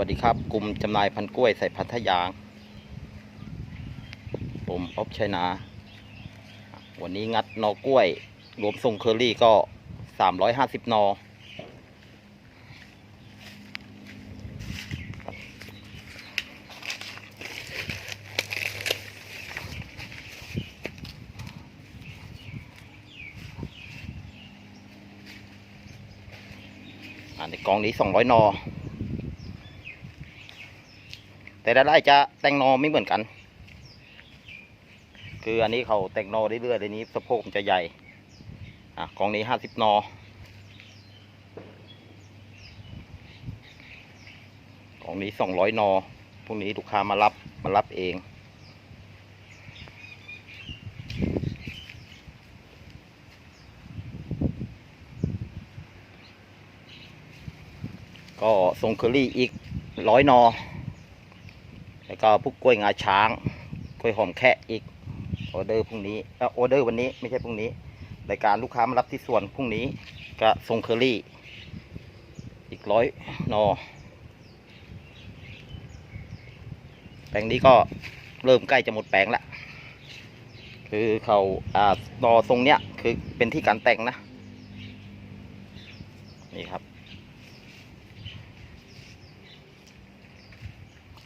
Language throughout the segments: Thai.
วัสดีครับกลุ่มจำหน่ายพันกล้วยใส่พัทยาง ผมอ๊อบชัยนา วันนี้งัดนอกล้วย รวมทรงเคอรี่ก็350นออ่าในกองนี้200นอ แต่ละไร่จะแต่งนไม่เหมือนกัน คืออันนี้เขาแต่งนเรื่อยๆเลยนี้สะโพกมันจะใหญ่อะกองนี้50นอกองนี้200นอพรุ่งนี้ลูกค้ามารับมารับเองก็ทรงเคอรี่อีกร้อยนอ แล้วก็พวกกล้วยงาช้าง กล้วยหอมแคะอีกออเดอร์พรุ่งนี้อ่อออเดอร์วันนี้ไม่ใช่พรุ่งนี้รายการลูกค้ามารับที่ส่วนพรุ่งนี้ก็ทรงเคอรี่อีกร้อยนอแปลงนี้ก็เริ่มใกล้จะหมดแปลงละคือเขาอ่านอทรงเนี้ยคือเป็นที่การแต่งนะ นี่ครับ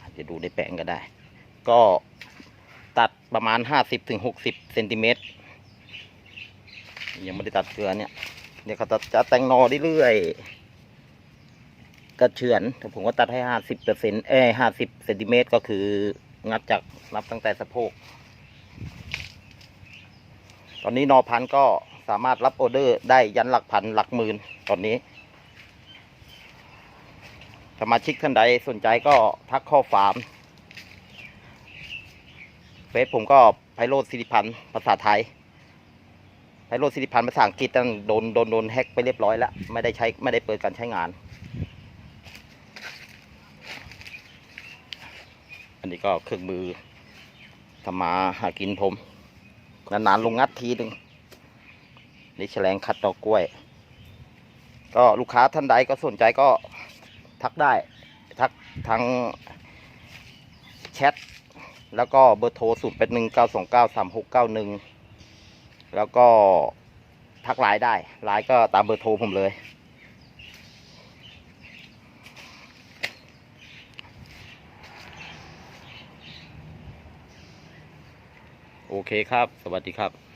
อา จะดูในแปลงก็ได้ ก็ตัดประมาณห้าสิบถึงหกสิบเซนติเมตรยังไม่ได้ตัดเกลือเนี่ยเนี่ยวเขาจะจะแต่งนอเรื่อยๆกระเฉือนแต่ผมก็ตัดให้ห้าสิบเปอร์เซ็นต์เอ้ห้าสิบเซนติเมตรก็คืองัดจากนับตั้งแต่สะโพก ตอนนี้นอพันธ์ก็สามารถรับออเดอร์ได้ยันหลักพันหลักหมื่นตอนนี้ สมาชิกท่านใดสนใจก็ทักข้อฟาร์มเฟซผมก็ไพโรดสิริพันธ์ภาษาไทยไพโรดสิริพันธ์ภาษาอังกฤษนั่นโดนโดนโดนแฮ็กไปเรียบร้อยแล้วไม่ได้ใช้ไม่ได้เปิดการใช้งาน อันนี้ก็เครื่องมือทำมาหากินผมนานๆลงงัดทีหนึ่งนี่แฉลงขัดดอกกล้วย ก็ลูกค้าท่านใดก็สนใจก็ ทักได้ ทักทางแชท แล้วก็เบอร์โทร0 8 1 9 2 9 3 6 9 1แล้วก็ทักไลน์ได้ไลน์ก็ตามเบอร์โทรผมเลย โอเคครับ สวัสดีครับ